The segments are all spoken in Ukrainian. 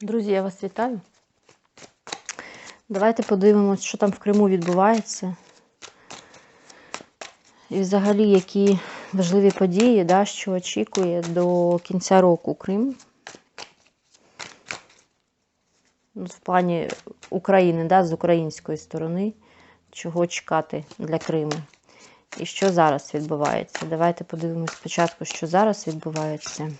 Друзі, я вас вітаю. Давайте подивимось, що там в Криму відбувається. І взагалі, які важливі події, да, що очікує до кінця року Крим. В плані України, да, з української сторони, чого чекати для Криму. І що зараз відбувається. Давайте подивимось спочатку, що зараз відбувається.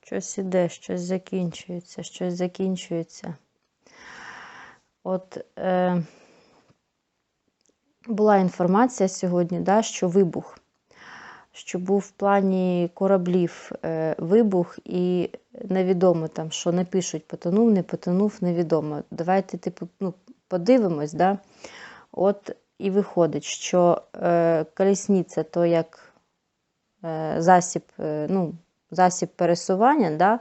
Щось іде, щось закінчується, щось закінчується. От е, була інформація сьогодні, да, що вибух, що був в плані кораблів е, вибух, і невідомо там, що не пишуть, потонув, не потонув, невідомо. Давайте, типу, ну, подивимось, да? От і виходить, що е, колісниця то як е, засіб, е, ну, засіб пересування, да?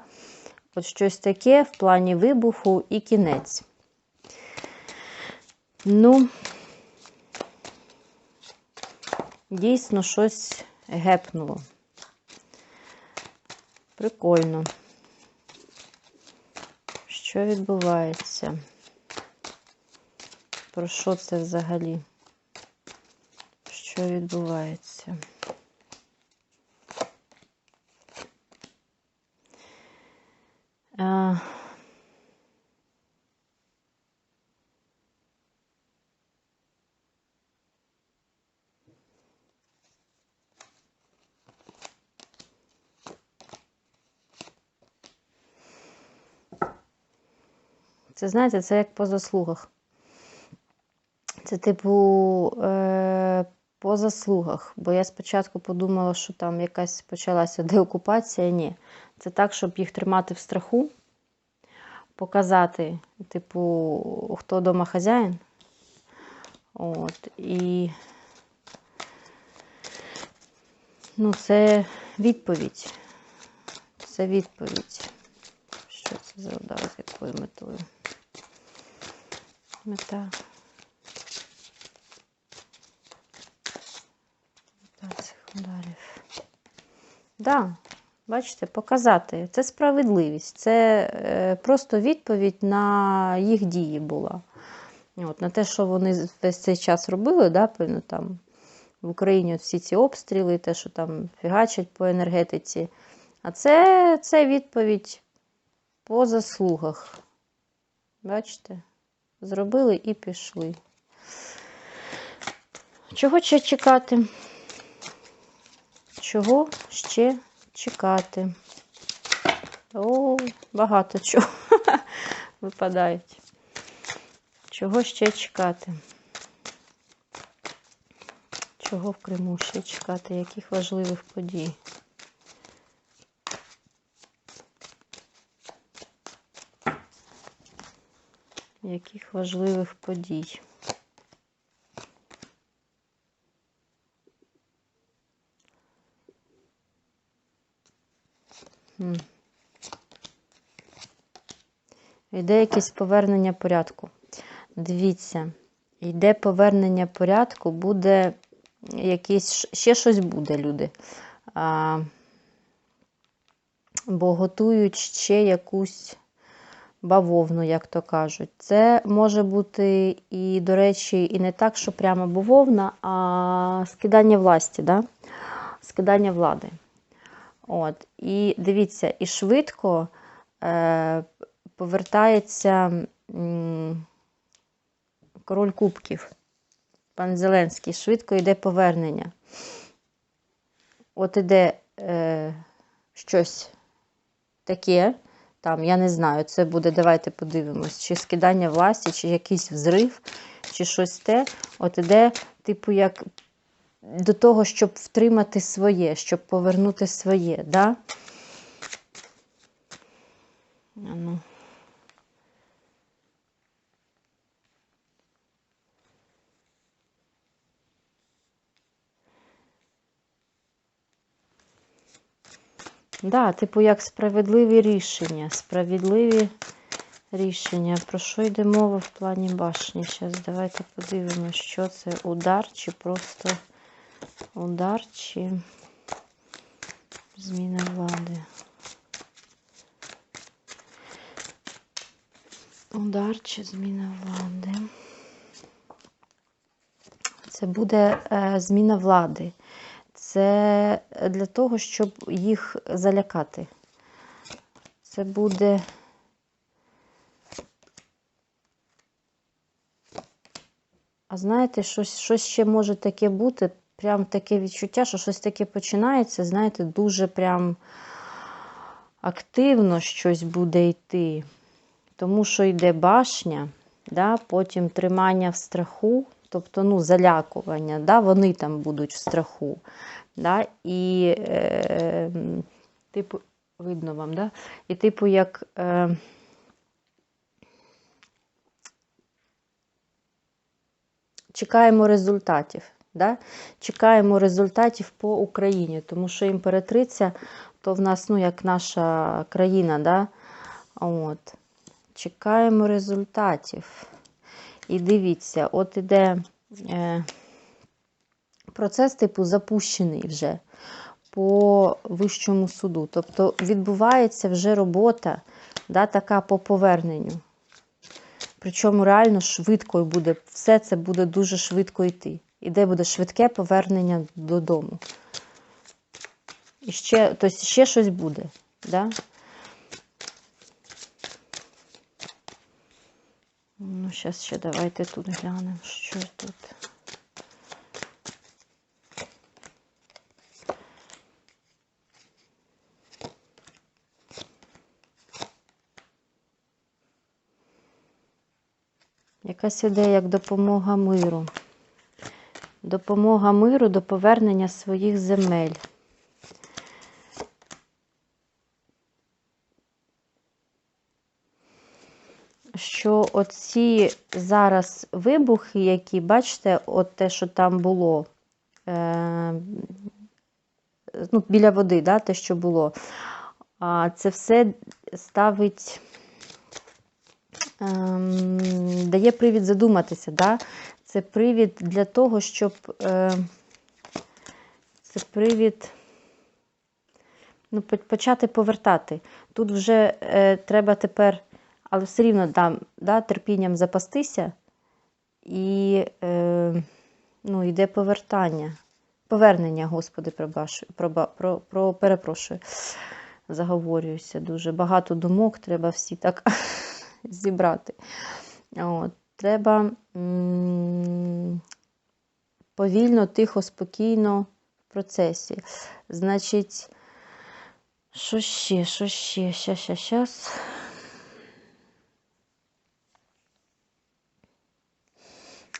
от щось таке в плані вибуху і кінець. Ну, дійсно щось гепнуло. Прикольно. Що відбувається? Про що це взагалі? Що відбувається? Це, знаєте, це як по заслугах. Це, типу, е, по заслугах. Бо я спочатку подумала, що там якась почалася деокупація. Ні. Це так, щоб їх тримати в страху, показати, типу, хто вдома хазяїн. От, і ну, це відповідь. Це відповідь. Що це за удар, з якою метою? Мета. Да, бачите, показати. Це справедливість. Це е, просто відповідь на їх дії була. От, На те, що вони весь цей час робили, да, певно, там в Україні всі ці обстріли, те, що там фігачать по енергетиці. А це, це відповідь по заслугах. Бачите? Зробили і пішли. Чого ще чекати? Чого ще чекати? О, багато чого випадають. Чого ще чекати? Чого в Криму ще чекати? Яких важливих подій? Яких важливих подій? Йде якесь повернення порядку. Дивіться, йде повернення порядку, буде якийсь, ще щось буде, люди. А, бо готують ще якусь бавовну, як то кажуть. Це може бути і, до речі, і не так, що прямо бавовна, а скидання власті, да? скидання влади. От. І дивіться, і швидко е, повертається м, король кубків. Пан Зеленський, швидко йде повернення. От іде е, щось таке, там, я не знаю, це буде, давайте подивимось, чи скидання власті, чи якийсь взрив, чи щось те. От іде, типу, як до того, щоб втримати своє, щоб повернути своє, да? Ну. Да, типу, як справедливі рішення. Справедливі рішення. Про що йде мова в плані башні? Зараз давайте подивимося, що це удар, чи просто удар, чи зміна влади. Удар чи зміна влади. Це буде е, зміна влади. Це для того, щоб їх залякати. Це буде. А знаєте, щось, щось ще може таке бути. Прям таке відчуття, що щось таке починається, знаєте, дуже прям активно щось буде йти. Тому що йде башня, да, потім тримання в страху, тобто ну, залякування, да, вони там будуть в страху. Да, і, е, типу, видно вам, да? І, типу, як. Е, чекаємо результатів. Да? Чекаємо результатів по Україні, тому що імператриця то в нас, ну, як наша країна, да? От. Чекаємо результатів. І дивіться, от іде е, процес, типу, запущений вже по вищому суду. Тобто відбувається вже робота, да, така по поверненню. Причому реально швидко буде, все це буде дуже швидко йти. І де буде швидке повернення додому. І ще, тобто ще щось буде. Да? Ну, зараз ще давайте тут глянемо, що тут. Якась ідея як допомога миру. Допомога миру до повернення своїх земель. Що оці зараз вибухи, які, бачите, от те, що там було, е, ну, біля води, да, те, що було, а це все ставить, е, дає привід задуматися. Да? Це привід для того, щоб е, це привід ну, почати повертати. Тут вже е, треба тепер, але все рівно да, да, терпінням запастися, і е, ну, йде повертання. Повернення, Господи, пробашу, проба, про, про, перепрошую, заговорююся дуже. Багато думок, треба всі так зібрати. От. Треба повільно, тихо, спокійно в процесі. Значить, що ще, що ще? Щас, щас, щас.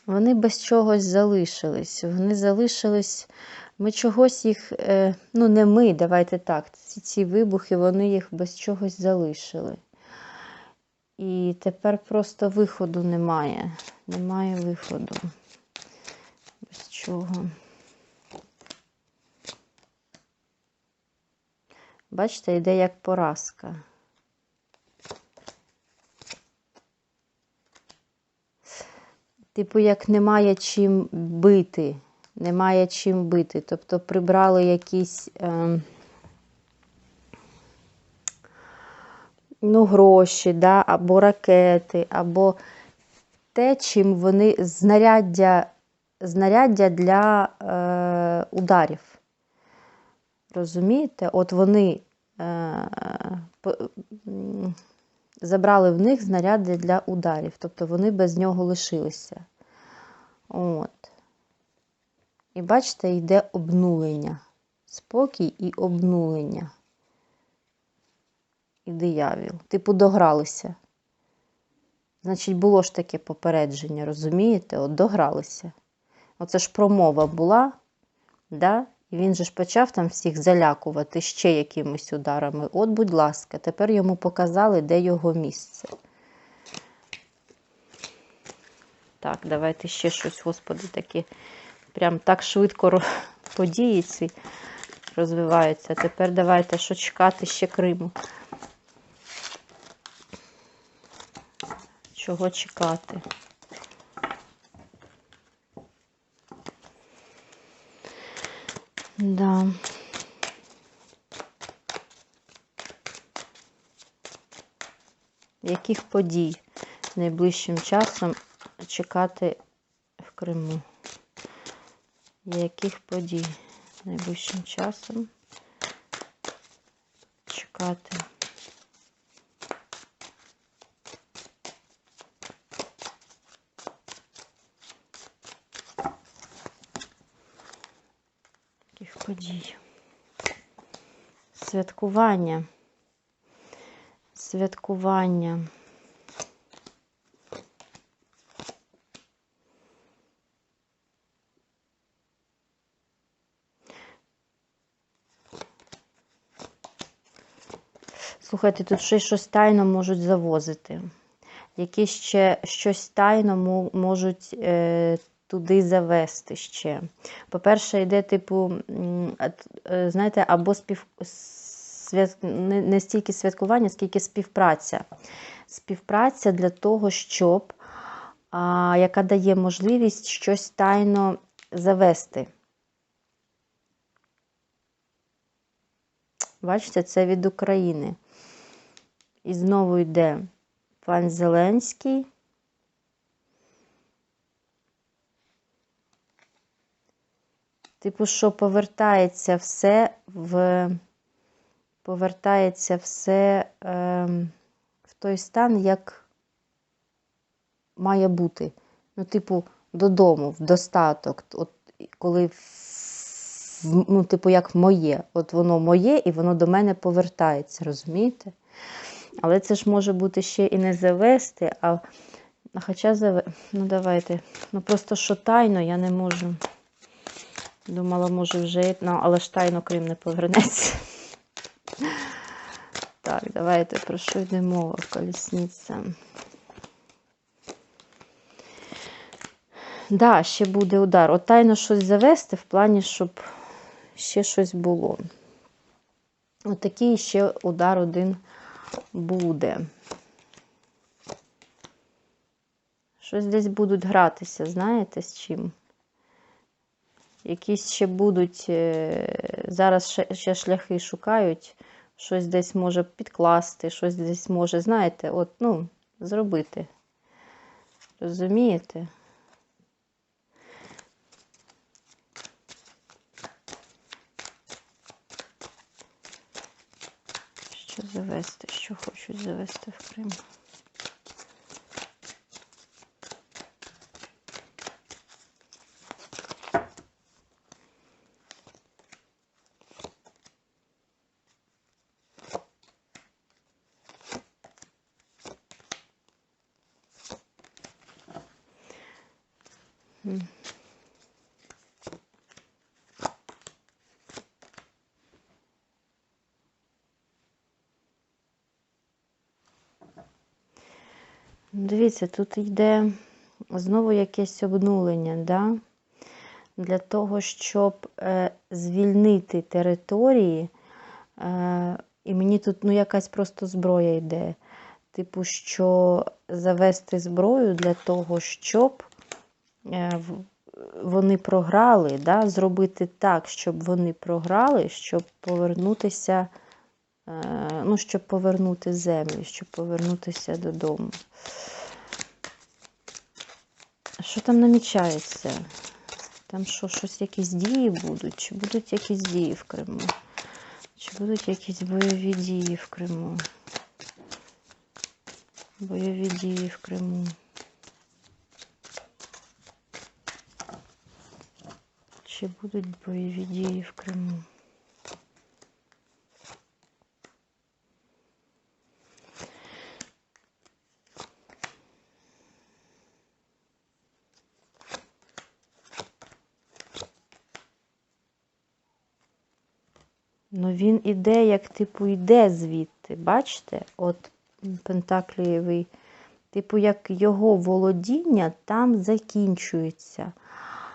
Вони без чогось залишились. Вони залишились. Ми чогось їх, ну, не ми, давайте так. Ці, ці вибухи, вони їх без чогось залишили. І тепер просто виходу немає. Немає виходу. Без чого. Бачите, йде як поразка. Типу, як немає чим бити. Немає чим бити. Тобто прибрали якісь. Е ну, гроші, да, або ракети, або те, чим вони знаряддя знаряддя для е, ударів. Розумієте? От вони е, забрали в них знаряддя для ударів, тобто вони без нього лишилися. От. І бачите, йде обнулення. Спокій і обнулення і диявіл. Типу, догралися. Значить, було ж таке попередження, розумієте? От догралися. Оце ж промова була, да? і він же ж почав там всіх залякувати ще якимись ударами. От, будь ласка, тепер йому показали, де його місце. Так, давайте ще щось, Господи, таке. Прям так швидко події ці розвиваються. Тепер давайте що чекати ще Криму. Чого чекати? Да. Яких подій найближчим часом чекати в Криму? Яких подій найближчим часом чекати? Яких подій? Святкування. Святкування. Слухайте, тут ще щось тайно можуть завозити. Якісь ще щось тайно можуть е, туди завести ще. По-перше, йде, типу, е, знаєте, або спів... свят... не стільки святкування, скільки співпраця. Співпраця для того, щоб а, яка дає можливість щось тайно завести. Бачите, це від України. І знову йде пан Зеленський. Типу, що повертається все в повертається все е, в той стан, як має бути. Ну, типу, додому, в достаток. От коли ну, типу, як моє. От воно моє, і воно до мене повертається, розумієте? Але це ж може бути ще і не завести, а хоча заве... Ну, давайте. Ну просто що тайно, я не можу. Думала, може вже, ну, але ж тайно Крим не повернеться. Так, давайте про що йде мова, колісниця. Да, ще буде удар. От тайно щось завести в плані, щоб ще щось було. От такий ще удар один буде. Щось десь будуть гратися, знаєте, з чим? Якісь ще будуть, е, зараз ще, шляхи шукають, щось десь може підкласти, щось десь може, знаєте, от, ну, зробити. Розумієте? Що завести? Що хочуть завести в Крим? Дивіться, тут йде знову якесь обнулення, да? для того, щоб е, звільнити території. Е, і мені тут ну, якась просто зброя йде. Типу, що завести зброю для того, щоб е, вони програли, да? зробити так, щоб вони програли, щоб повернутися, е, ну, щоб повернути землю, щоб повернутися додому. Що там намічається? Там що, щось, якісь дії будуть? Чи будуть якісь дії в Криму? Чи будуть якісь бойові дії в Криму? Бойові дії в Криму. Чи будуть бойові дії в Криму? Він іде, як типу йде звідти. Бачите? От Пентаклієвий. Типу, як його володіння там закінчується.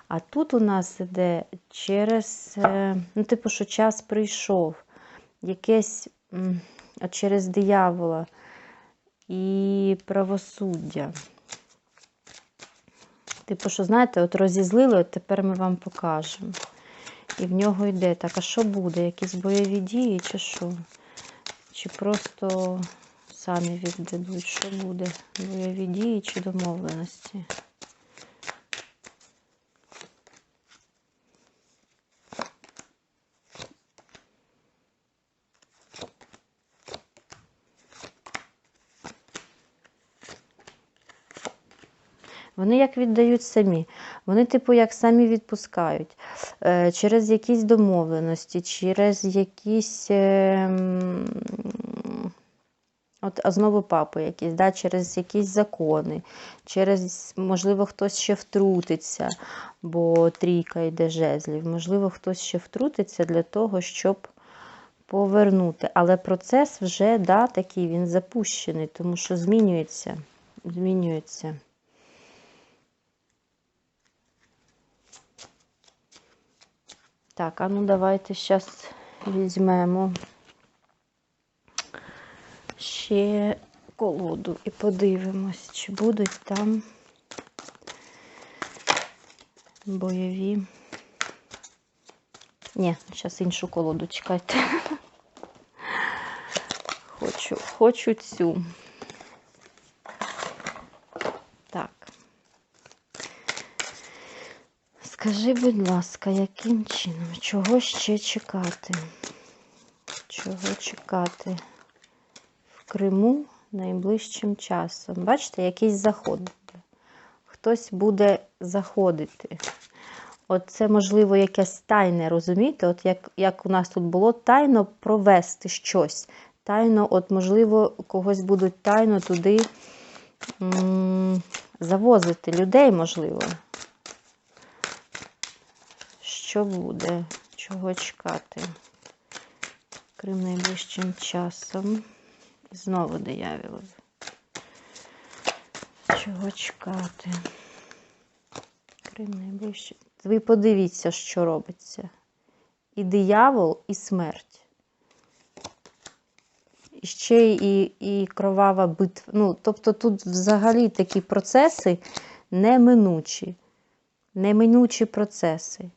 А тут у нас іде через, е, ну, типу, що час прийшов, якесь через диявола і правосуддя. Типу, що, знаєте, от розізлили, от тепер ми вам покажемо. І в нього йде так, а що буде? Якісь бойові дії, чи що? Чи просто самі віддадуть, що буде? Бойові дії чи домовленості? Вони як віддають самі. Вони, типу, як самі відпускають. Е, через якісь домовленості, через якісь. Е, От, знову папи якісь, да, через якісь закони, через, можливо, хтось ще втрутиться, бо трійка йде жезлів. Можливо, хтось ще втрутиться для того, щоб повернути. Але процес вже да, такий, він запущений, тому що змінюється. Змінюється. Так, а ну давайте зараз візьмемо ще колоду і подивимось, чи будуть там бойові. Ні, зараз іншу колоду чекайте. Хочу, хочу цю. Так. Скажи, будь ласка, яким чином? Чого ще чекати? Чого чекати в Криму найближчим часом? Бачите, якийсь заход. Хтось буде заходити. От це, можливо, якесь тайне, розумієте? От як, як у нас тут було, тайно провести щось. Тайно, от, можливо, когось будуть тайно туди м завозити людей, можливо. Що буде? Чого чекати? Крим найближчим часом. Знову диявіл. Чого чекати? Крим найближчим. Ви подивіться, що робиться. І диявол, і смерть. І ще і, і кровава битва. Ну, тобто тут взагалі такі процеси неминучі. Неминучі процеси.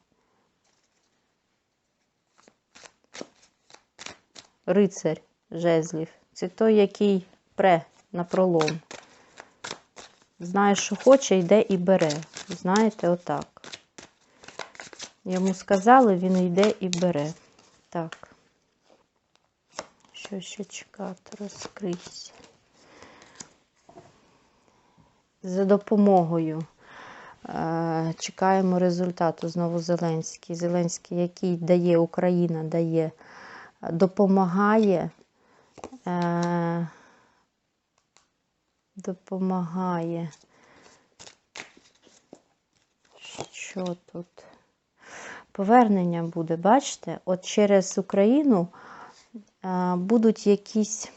Рицарь жезлів. Це той, який пре на пролом. Знає, що хоче, йде і бере. Знаєте, отак. Йому сказали, він йде і бере. Так. Що ще чекати? Розкрийся. За допомогою. Е, чекаємо результату знову Зеленський. Зеленський, який дає Україна, дає, допомагає. Е, допомагає. Що тут? Повернення буде, бачите? От через Україну а, будуть якісь.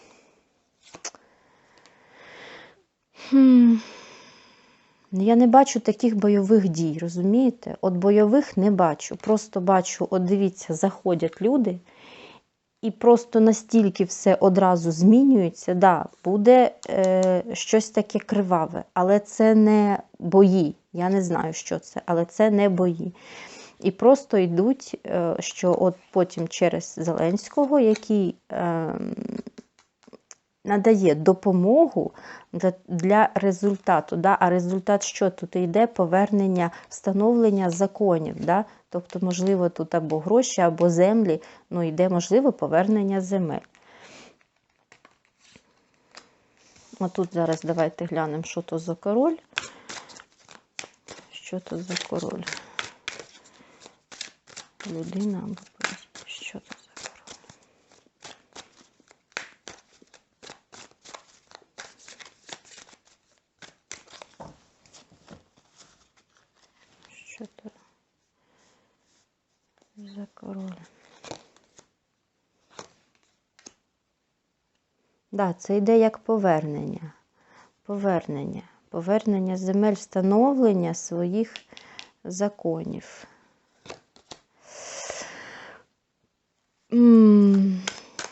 Я не бачу таких бойових дій, розумієте? От бойових не бачу. Просто бачу, от дивіться, заходять люди, і просто настільки все одразу змінюється. Да, буде е, щось таке криваве, але це не бої. Я не знаю, що це, але це не бої. І просто йдуть, е, що от потім через Зеленського, який е, надає допомогу для, для результату. Да? А результат що тут йде? Повернення, встановлення законів. Да? Тобто, можливо, тут або гроші, або землі, ну йде, можливо, повернення земель. Отут зараз давайте глянемо, що то за король. Що то за король? Людина або що то за король? Що то за король? Да, це йде як повернення. Повернення. Повернення земель, встановлення своїх законів.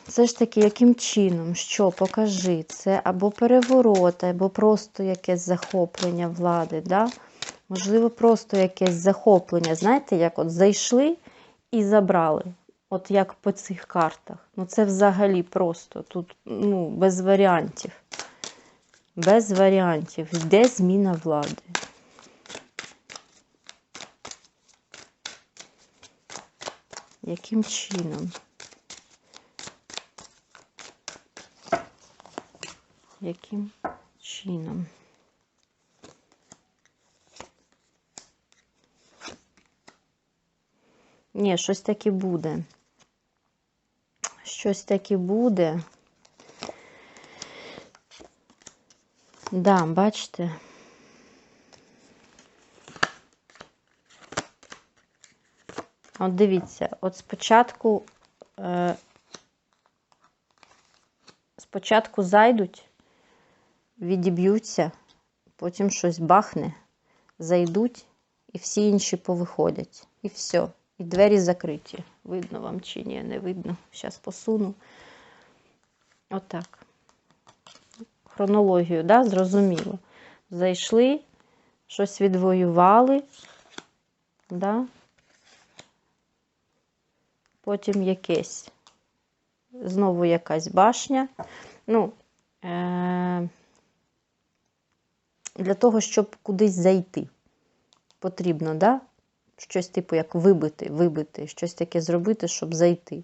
Все ж таки, яким чином? Що, покажи, це або переворот, або просто якесь захоплення влади. Да? Можливо, просто якесь захоплення. Знаєте, як от зайшли і забрали. От як по цих картах. Ну, це взагалі просто. Тут ну, без варіантів. Без варіантів. Йде зміна влади. Яким чином? Яким чином? Ні, щось таке буде. Щось таке буде. Да, бачите? От дивіться, от спочатку, е, спочатку зайдуть, відіб'ються, потім щось бахне, зайдуть, і всі інші повиходять. І все. І двері закриті. Видно вам чи ні, не видно. Зараз посуну. Отак. Хронологію, да, зрозуміло. Зайшли, щось відвоювали, да? потім якесь. Знову якась башня. Ну, е- для того, щоб кудись зайти. Потрібно, да? Щось типу як вибити, вибити, щось таке зробити, щоб зайти.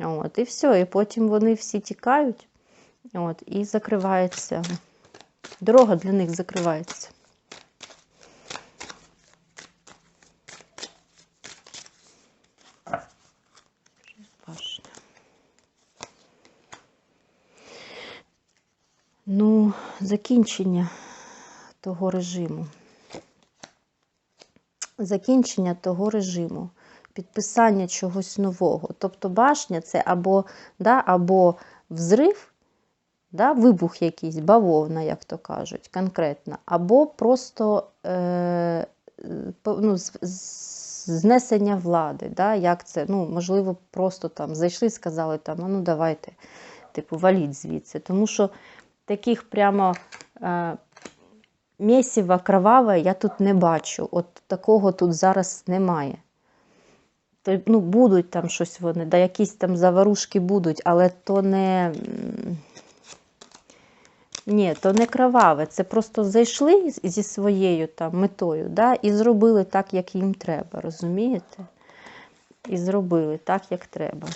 От, І все. І потім вони всі тікають, от, і закривається. Дорога для них закривається. Ну, закінчення того режиму закінчення того режиму, підписання чогось нового. Тобто башня це або да, або взрив, да, вибух якийсь, бавовна, як то кажуть, конкретно, або просто е, ну, знесення влади. Да, як це, ну, Можливо, просто там зайшли і сказали, там, ну давайте, типу, валіть звідси. Тому що таких прямо. Е, Мєсіва кроваве я тут не бачу. От такого тут зараз немає. Ну, Будуть там щось вони, да якісь там заварушки будуть, але то не. Ні, то не кроваве. Це просто зайшли зі своєю там метою, да, і зробили так, як їм треба. Розумієте? І зробили так, як треба.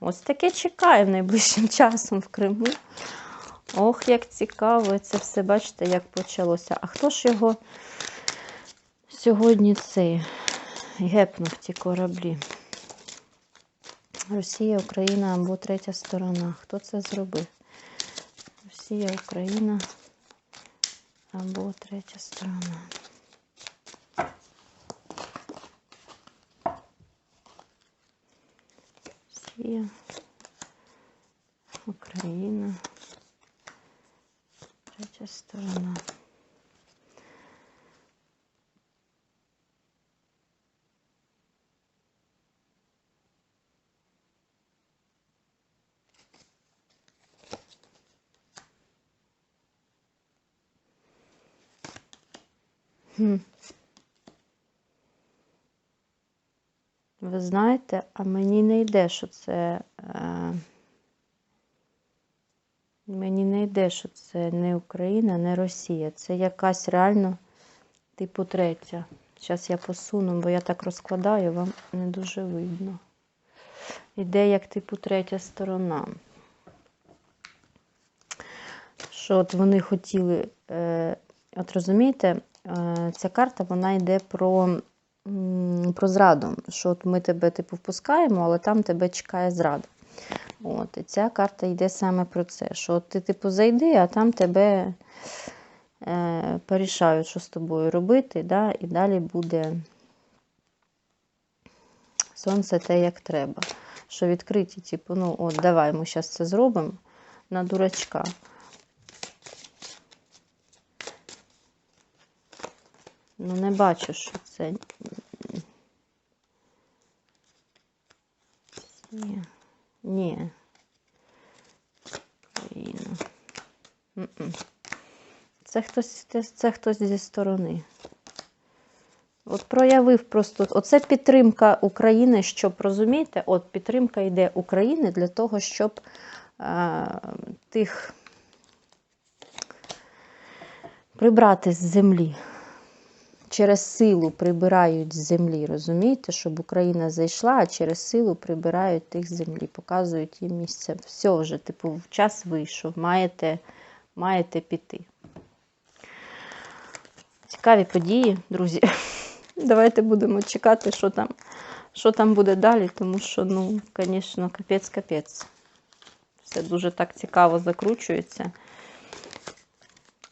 Ось таке чекає найближчим часом в Криму. Ох, як цікаво, це все, бачите, як почалося. А хто ж його сьогодні цей гепнув ті кораблі? Росія, Україна або третя сторона. Хто це зробив? Росія, Україна або третя сторона. Росія, Україна сторона. Ви знаєте, а мені не йде, що це. Е... Мені не йде, що це не Україна, не Росія. Це якась реально типу третя. Зараз я посуну, бо я так розкладаю, вам не дуже видно. Іде як типу третя сторона. Що от вони хотіли, е, от розумієте, е, ця карта вона йде про про зраду. Що от ми тебе типу впускаємо, але там тебе чекає зрада. От, І ця карта йде саме про це, що ти, типу, зайди, а там тебе е, порішають, що з тобою робити, да, і далі буде сонце те, як треба. Що відкриті, типу, ну, от, давай ми зараз це зробимо на дурачка. Ну, не бачу, що це. Ні. Ні. Україна. Це хтось, це хтось зі сторони. От проявив просто. Оце підтримка України, щоб розумієте, от підтримка йде України для того, щоб е, тих прибрати з землі. Через силу прибирають з землі, розумієте, щоб Україна зайшла, а через силу прибирають тих з землі, показують їм місце. Все вже, типу, час вийшов, маєте, маєте піти. Цікаві події, друзі. Давайте будемо чекати, що там, що там буде далі, тому що, ну, звісно, капець-капець. Все дуже так цікаво закручується.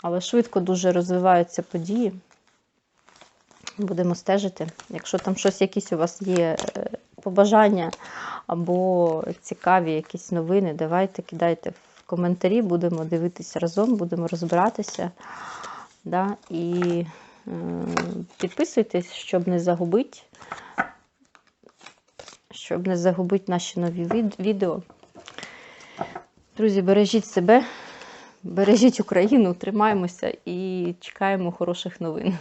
Але швидко дуже розвиваються події. Будемо стежити. Якщо там щось якісь у вас є е, побажання або цікаві якісь новини, давайте кидайте в коментарі, будемо дивитися разом, будемо розбиратися. Да? І е, підписуйтесь, щоб не загубити, щоб не загубити наші нові від- відео. Друзі, бережіть себе, бережіть Україну, тримаємося і чекаємо хороших новин.